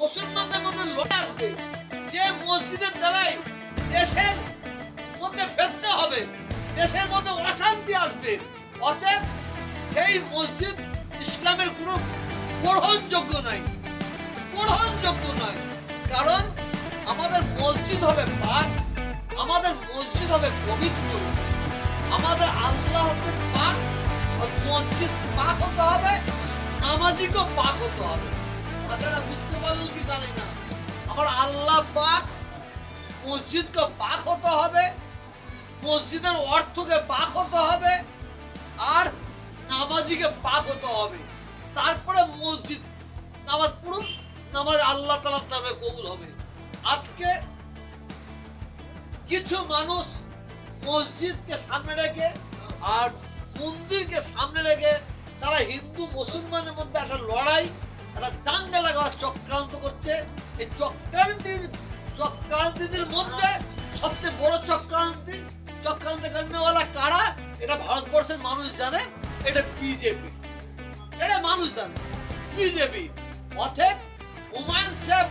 মুসলমানদের মধ্যে লড়ে আসবে। যে মসজিদের দ্বারাই দেশের মধ্যে ফেতনা হবে, দেশের মধ্যে অশান্তি আসবে। অতএব সেই মসজিদ ইসলামের কোনো গ্রহণযোগ্য নাই গ্রহণযোগ্য নয়। কারণ আমাদের মসজিদ হবে পাক, আমাদের মসজিদ হবে পবিত্র। আমাদের আল্লাহ হচ্ছে পাক মসজিদ পাক হতে হবে, নামাজিকেও পাক হতে হবে। তারপরে মসজিদ, নামাজ পড়ুন, নামাজ আল্লাহ তালার নামে কবুল হবে। আজকে কিছু মানুষ মসজিদকে সামনে রেখে আর মন্দিরকে সামনে রেখে তারা হিন্দু, মুসলমানের মধ্যে একটা লড়াই, একটা চক্রান্ত করছে। এই চক্রান্তির চক্রান্তিদের মধ্যে সবচেয়ে বড় চক্রান্তি চক্রান্ত কান্নওয়ালা কারা? এটা ভারতবর্ষের মানুষ জানে। এটা বিজেপি। এটা মানুষ জানে। বিজেপি। অতএব হুমায়ুন সাহেব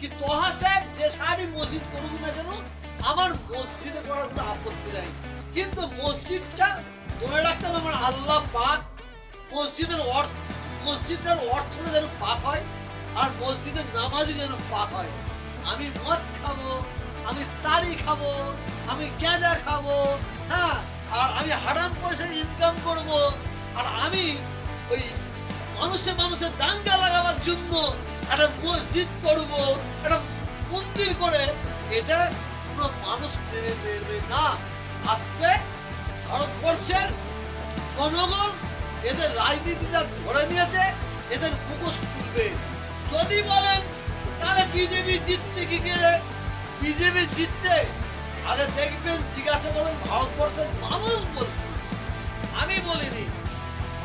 কি তোহা সাহেব, যে সাহেবই মসজিদ করুক না কেন, আমার মসজিদে করার কোনো আপত্তি নাই। কিন্তু মসজিদটা ধরে রাখতে হবে আমার আল্লাহ পাক। মসজিদের অর্থ মসজিদের অর্থটা যেন পাক হয়। আর মসজিদের নামাজই যেন পাক হয়। আমি মদ খাব, আমি তাড়ি খাব, আমি গাঁজা খাব হ্যাঁ আর আমি হারাম পয়সা ইনকাম করব, আর আমি ওই মানুষে মানুষের দাঙ্গা লাগাবার জন্য একটা মসজিদ করব, একটা মন্দির করে, এটা কোনো মানুষ মেনে নেবে না। আজকে ভারতবর্ষের জনগণ এদের রাজনীতিটা ধরে নিয়েছে, এদের মুখোশ খুলবে। যদি বলেন, তাহলে বিজেপি জিতছে কি করে বিজেপি জিতছে? আগে দেখবেন, জিজ্ঞাসা করেন ভারতবর্ষের মানুষ বলছে। আমি বলিনি।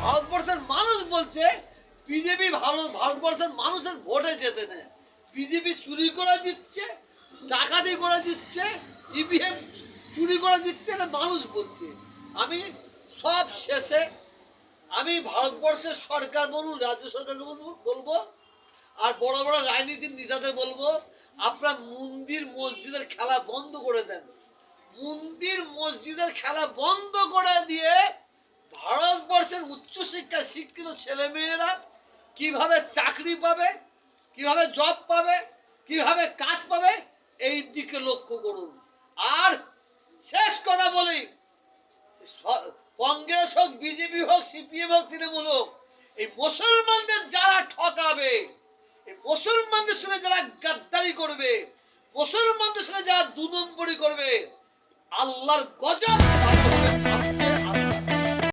ভারতবর্ষের মানুষ বলছে, বিজেপি ভারত ভারতবর্ষের মানুষের ভোটে যেতে নেয় বিজেপি চুরি করে দিচ্ছে ডাকাতি করে দিচ্ছে ইভিএম চুরি করে দিচ্ছে এটা মানুষ বলছে। আমি সব শেষে, আমি ভারতবর্ষের সরকার বলুন রাজ্য সরকারকে বলব বলব আর বড় বড় রাজনীতির নেতাদের বলব, আপনার মন্দির, মসজিদের খেলা বন্ধ করে দেন। মন্দির, মসজিদের খেলা বন্ধ করে দিয়ে ভারতবর্ষের উচ্চশিক্ষা শিক্ষিত ছেলে মেয়েরা কীভাবে চাকরি পাবে, কীভাবে জব পাবে, কীভাবে কাজ পাবে, এই দিকে লক্ষ্য করুন। আর শেষ কথা বলি কংগ্রেস হোক, বিজেপি হোক, সিপিএম হোক, তৃণমূল হোক, এই মুসলমানদের যারা ঠকাবে মুসলমানদের সঙ্গে যারা গাদ্দারি করবে মুসলমানদের সঙ্গে যারা দু নম্বরি করবে আল্লাহর গজব